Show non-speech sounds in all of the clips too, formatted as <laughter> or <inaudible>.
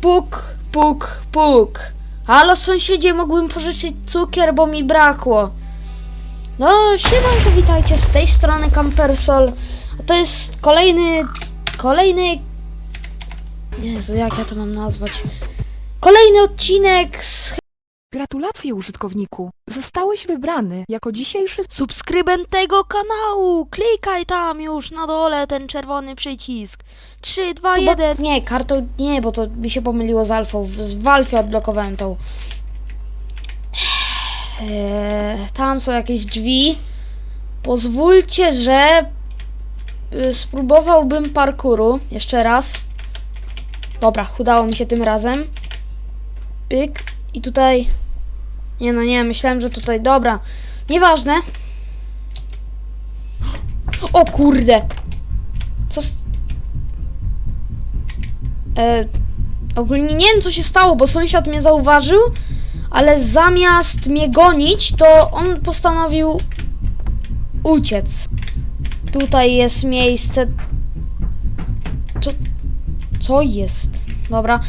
Puk, puk, puk. Halo sąsiedzie, mógłbym pożyczyć cukier, bo mi brakło. No, siemanko, witajcie z tej strony Campersol. A to jest kolejny, kolejny... Jezu, jak ja to mam nazwać? Kolejny odcinek z Gratulacje użytkowniku. Zostałeś wybrany jako dzisiejszy subskrybent tego kanału. Klikaj tam już na dole ten czerwony przycisk. 3, 2, 1. Nie, kartą nie, bo to mi się pomyliło z alfą. W- Z w alfie odblokowałem tą. Eee, tam są jakieś drzwi. Pozwólcie, że y, spróbowałbym parkuru. Jeszcze raz. Dobra, udało mi się tym razem. Pyk. I tutaj... Nie no, nie, myślałem, że tutaj... Dobra. Nieważne. O kurde! Co... E, ogólnie nie wiem co się stało, bo sąsiad mnie zauważył, ale zamiast mnie gonić, to on postanowił uciec. Tutaj jest miejsce... Co... Co jest? Dobra.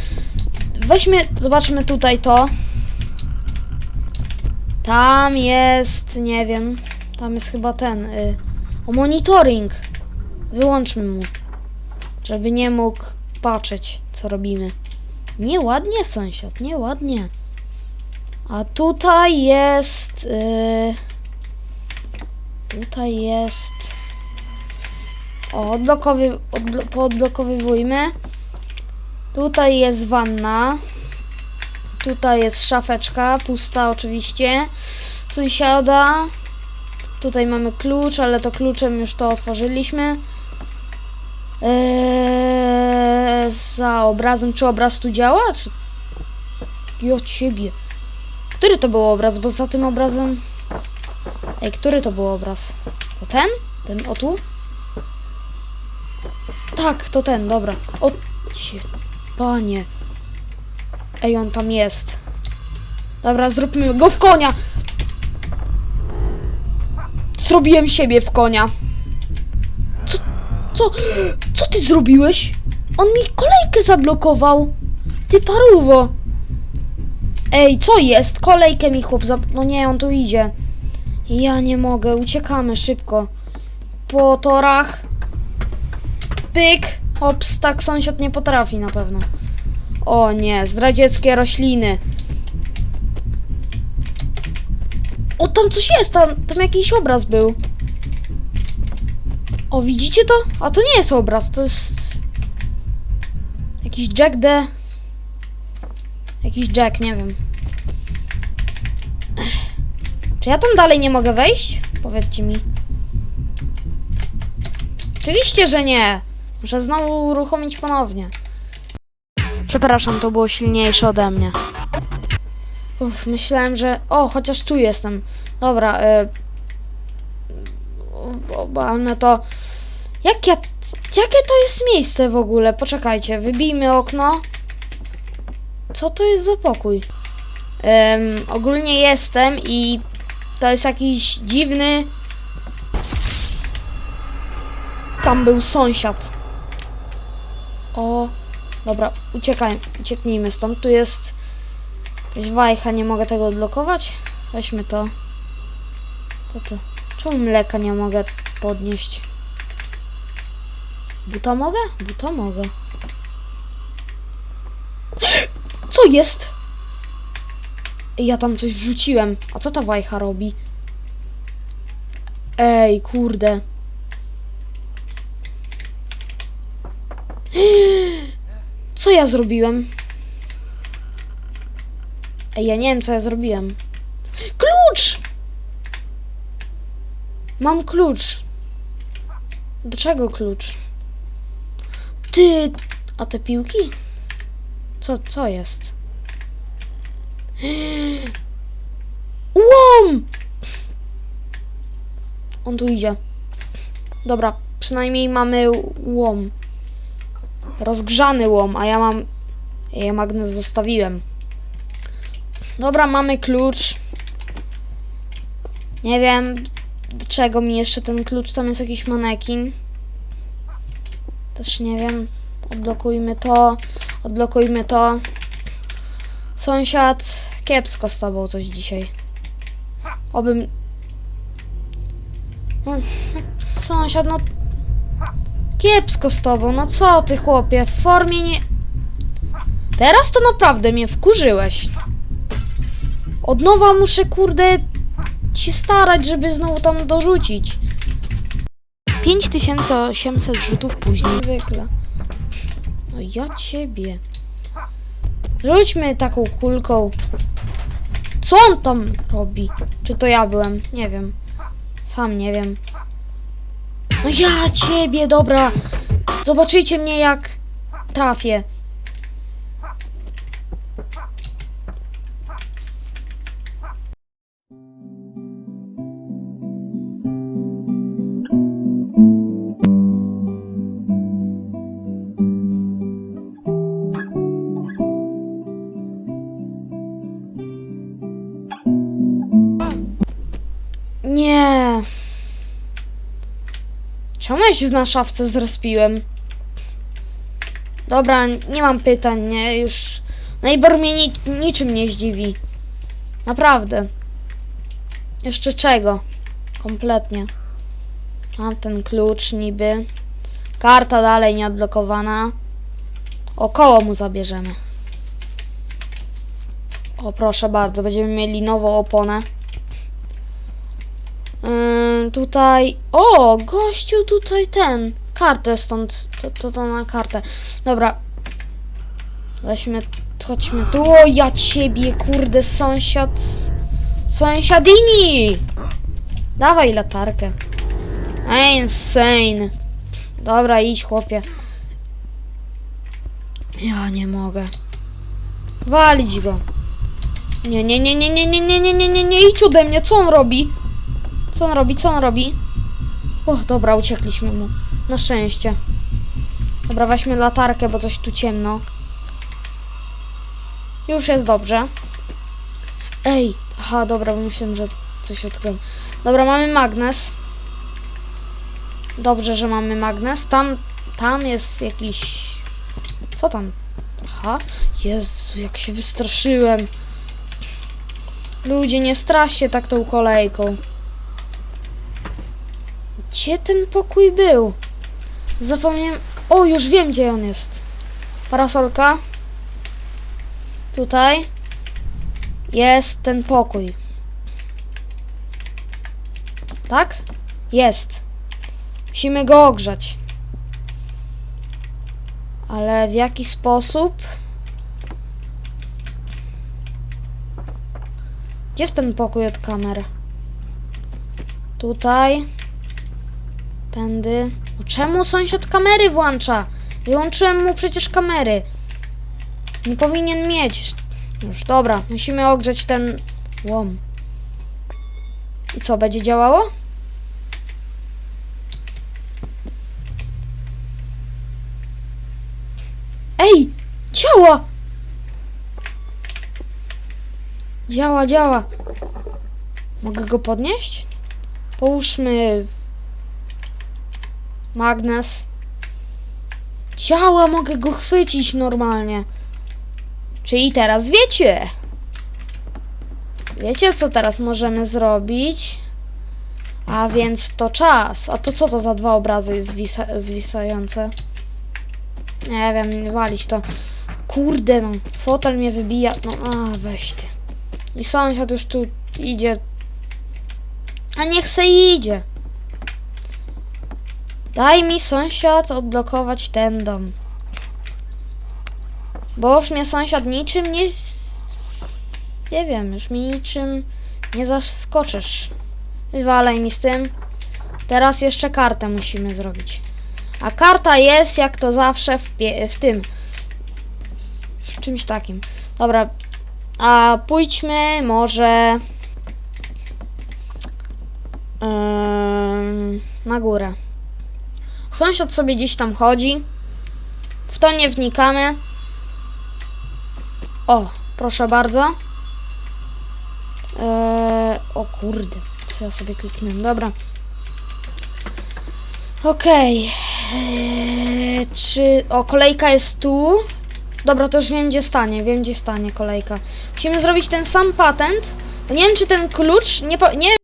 Weźmy, zobaczmy tutaj to. Tam jest, nie wiem, tam jest chyba ten, y, o monitoring. Wyłączmy mu, żeby nie mógł patrzeć, co robimy. Nieładnie, sąsiad, nieładnie. A tutaj jest, y, tutaj jest, o, odblokowy, odblo, poodblokowywujmy. Tutaj jest wanna. Tutaj jest szafeczka, pusta oczywiście. Sąsiada. Tutaj mamy klucz, ale to kluczem już to otworzyliśmy. Eee, za obrazem, czy obraz tu działa? Czy... I od siebie. Który to był obraz? Bo za tym obrazem... Ej, który to był obraz? To ten? Ten o tu? Tak, to ten, dobra. O, cie, panie. Ej, on tam jest. Dobra, zróbmy go w konia. Zrobiłem siebie w konia. Co, co, co ty zrobiłeś? On mi kolejkę zablokował. Ty paruwo. Ej, co jest? Kolejkę mi chłop. No nie, on tu idzie. Ja nie mogę, uciekamy szybko. Po torach. Pyk. Ops, tak sąsiad nie potrafi na pewno. O nie, zdradzieckie rośliny. O, tam coś jest, tam, tam jakiś obraz był. O, widzicie to? A to nie jest obraz, to jest... Jakiś Jack the... Jakiś Jack, nie wiem. Czy ja tam dalej nie mogę wejść? Powiedzcie mi. Oczywiście, że nie. Muszę znowu uruchomić ponownie. Przepraszam, to było silniejsze ode mnie. Uff, myślałem, że... O, chociaż tu jestem. Dobra, y... Obalmy to... Jak ja... Jakie to jest miejsce w ogóle? Poczekajcie, wybijmy okno. Co to jest za pokój? Ym, ogólnie jestem i to jest jakiś dziwny... Tam był sąsiad. O, dobra, uciekaj, ucieknijmy stąd. Tu jest jakaś wajcha, nie mogę tego odblokować. Weźmy to. To to. Czemu mleka nie mogę podnieść? Buta mogę? Buta mogę. <gasps> Co jest? Ja tam coś wrzuciłem. A co ta wajcha robi? Ej, kurde. <gasps> Co ja zrobiłem? Ej, ja nie wiem, co ja zrobiłem. Klucz! Mam klucz. Do czego klucz? Ty, a te piłki? Co, co jest? <gasps> Łom! On tu idzie. Dobra, przynajmniej mamy łom. Rozgrzany łom, a ja mam... Ja magnes zostawiłem. Dobra, mamy klucz. Nie wiem, do czego mi jeszcze ten klucz. Tam jest jakiś manekin. Też nie wiem. Odblokujmy to. Odblokujmy to. Sąsiad, kiepsko z tobą coś dzisiaj. Obym... No, Sąsiad, no... Kiepsko z tobą, no co ty chłopie, w formie nie... Teraz to naprawdę mnie wkurzyłeś. Od nowa muszę, kurde, się starać, żeby znowu tam dorzucić. 5800 rzutów później. Zwykle. No ja ciebie. Rzućmy taką kulką. Co on tam robi? Czy to ja byłem? Nie wiem. Sam nie wiem. No ja ciebie, dobra. Zobaczycie mnie jak trafię. Się na szafce zrespiłem? Dobra, nie mam pytań, nie? Już Neighbor mnie ni niczym nie zdziwi. Naprawdę. Jeszcze czego? Kompletnie. Mam ten klucz niby. Karta dalej nieodblokowana. Około mu zabierzemy. O, proszę bardzo, będziemy mieli nową oponę. Tutaj. O, gościu tutaj ten. Kartę stąd. To, to, to na kartę. Dobra. Weźmy. Chodźmy tu. O, ja ciebie, kurde, sąsiad. Sąsiadini! Dawaj latarkę. Insane. Dobra, idź, chłopie. Ja nie mogę. Walić go. Nie, nie, nie, nie, nie, nie, nie, nie, nie, nie, nie, idź ode mnie, co on robi? Co on robi? Co on robi? O, dobra, uciekliśmy mu. Na szczęście. Dobra, weźmy latarkę, bo coś tu ciemno. Już jest dobrze. Ej, aha, dobra, bo myślałem, że coś odkryłem. Dobra, mamy magnes. Dobrze, że mamy magnes. Tam, tam jest jakiś... Co tam? Aha, Jezu, jak się wystraszyłem. Ludzie, nie straszcie tak tą kolejką. Gdzie ten pokój był? Zapomniałem. O, już wiem, gdzie on jest. Parasolka. Tutaj. Jest ten pokój. Tak? Jest. Musimy go ogrzać. Ale w jaki sposób? Gdzie jest ten pokój od kamer? Tutaj. Tędy. No czemu sąsiad kamery włącza? Wyłączyłem mu przecież kamery. Nie powinien mieć. Już dobra, musimy ogrzeć ten łom. I co, będzie działało? Ej! Działa! Działa, działa. Mogę go podnieść? Połóżmy magnes. Działa, mogę go chwycić normalnie. Czyli teraz wiecie. Wiecie, co teraz możemy zrobić? A więc to czas. A to co to za dwa obrazy zwisa zwisające? Nie wiem, walić to. Kurde, no. Fotel mnie wybija. No, a weź ty. I sąsiad już tu idzie. A niech se idzie. Daj mi sąsiad odblokować ten dom. Bo już mnie sąsiad niczym nie... Nie wiem, już mi niczym nie zaskoczysz. Wywalaj mi z tym. Teraz jeszcze kartę musimy zrobić. A karta jest jak to zawsze w, w tym. W czymś takim. Dobra. A pójdźmy może... Ym, na górę. Sąsiad sobie gdzieś tam chodzi. W to nie wnikamy. O, proszę bardzo. Eee, o kurde, co ja sobie kliknąłem, dobra. Okej. Eee, czy... O, kolejka jest tu. Dobra, to już wiem gdzie stanie, wiem gdzie stanie kolejka. Musimy zrobić ten sam patent, nie wiem czy ten klucz, nie po, nie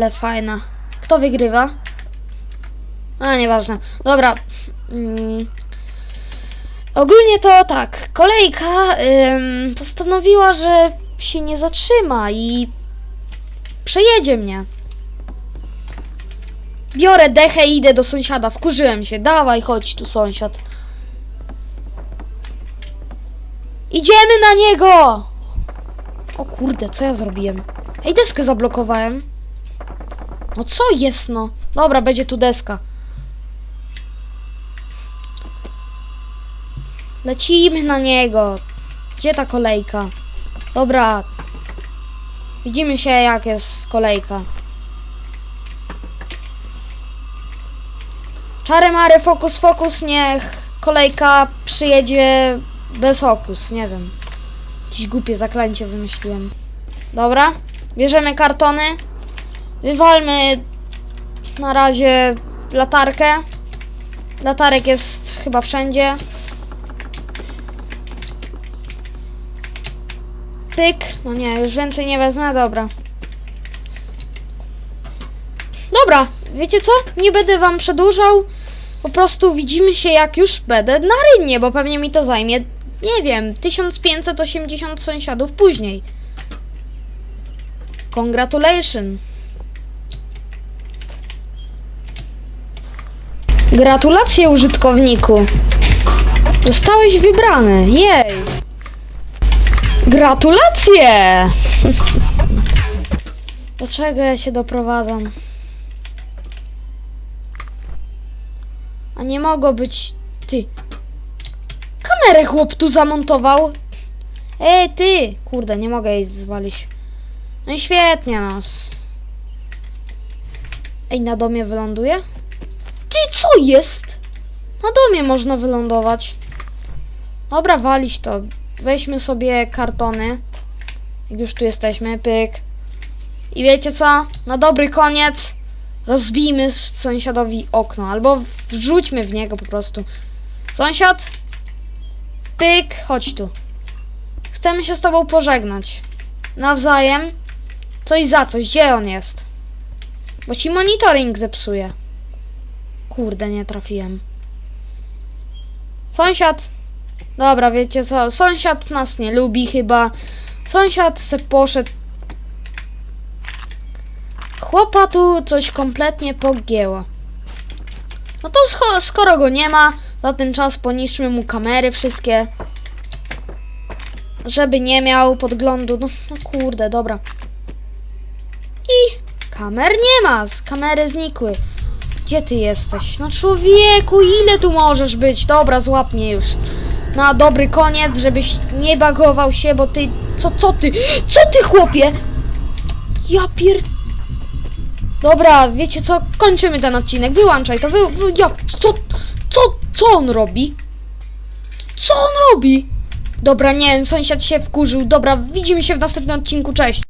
ale fajna. Kto wygrywa? A, nieważne. Dobra. Mm. Ogólnie to tak. Kolejka ym, postanowiła, że się nie zatrzyma i przejedzie mnie. Biorę dechę i idę do sąsiada. Wkurzyłem się. Dawaj, chodź tu sąsiad. Idziemy na niego! O kurde, co ja zrobiłem? Ej, deskę zablokowałem. No co jest no? Dobra, będzie tu deska. Lecimy na niego. Gdzie ta kolejka? Dobra. Widzimy się jak jest kolejka. Czary mary, fokus, fokus, niech kolejka przyjedzie bez fokus, nie wiem. Jakieś głupie zaklęcie wymyśliłem. Dobra, bierzemy kartony. Wywalmy na razie latarkę. Latarek jest chyba wszędzie. Pyk. No nie, już więcej nie wezmę, dobra. Dobra, wiecie co? Nie będę wam przedłużał. Po prostu widzimy się jak już będę na rynnie, bo pewnie mi to zajmie, nie wiem, 1580 sąsiadów później. Congratulations. Gratulacje użytkowniku. Zostałeś wybrany. Jej. Gratulacje! <laughs> Do czego ja się doprowadzam? A nie mogło być ty. Kamerę chłop tu zamontował. Ej, ty! Kurde, nie mogę jej zwalić. No i świetnie nos. Ej, na domie wyląduje? Ty, co jest? Na domie można wylądować. Dobra, walić to. Weźmy sobie kartony. Jak już tu jesteśmy, pyk. I wiecie co? Na dobry koniec rozbijmy sąsiadowi okno. Albo wrzućmy w niego po prostu. Sąsiad? Pyk, chodź tu. Chcemy się z tobą pożegnać. Nawzajem. Coś za coś. Gdzie on jest? Bo ci monitoring zepsuje. Kurde, nie trafiłem. Sąsiad. Dobra, wiecie co? Sąsiad nas nie lubi chyba. Sąsiad se poszedł. Chłopa tu coś kompletnie pogięło. No to skoro go nie ma, za ten czas poniszczmy mu kamery wszystkie. Żeby nie miał podglądu. No, no kurde, dobra. I kamer nie ma. Z kamery znikły. Gdzie ty jesteś? No człowieku, ile tu możesz być? Dobra, złap mnie już. Na dobry koniec, żebyś nie bagował się, bo ty... Co, co ty? Co ty, chłopie? Ja pier... Dobra, wiecie co? Kończymy ten odcinek. Wyłączaj to. Wy... ja... Co... Co... Co on robi? Co on robi? Dobra, nie, sąsiad się wkurzył. Dobra, widzimy się w następnym odcinku. Cześć.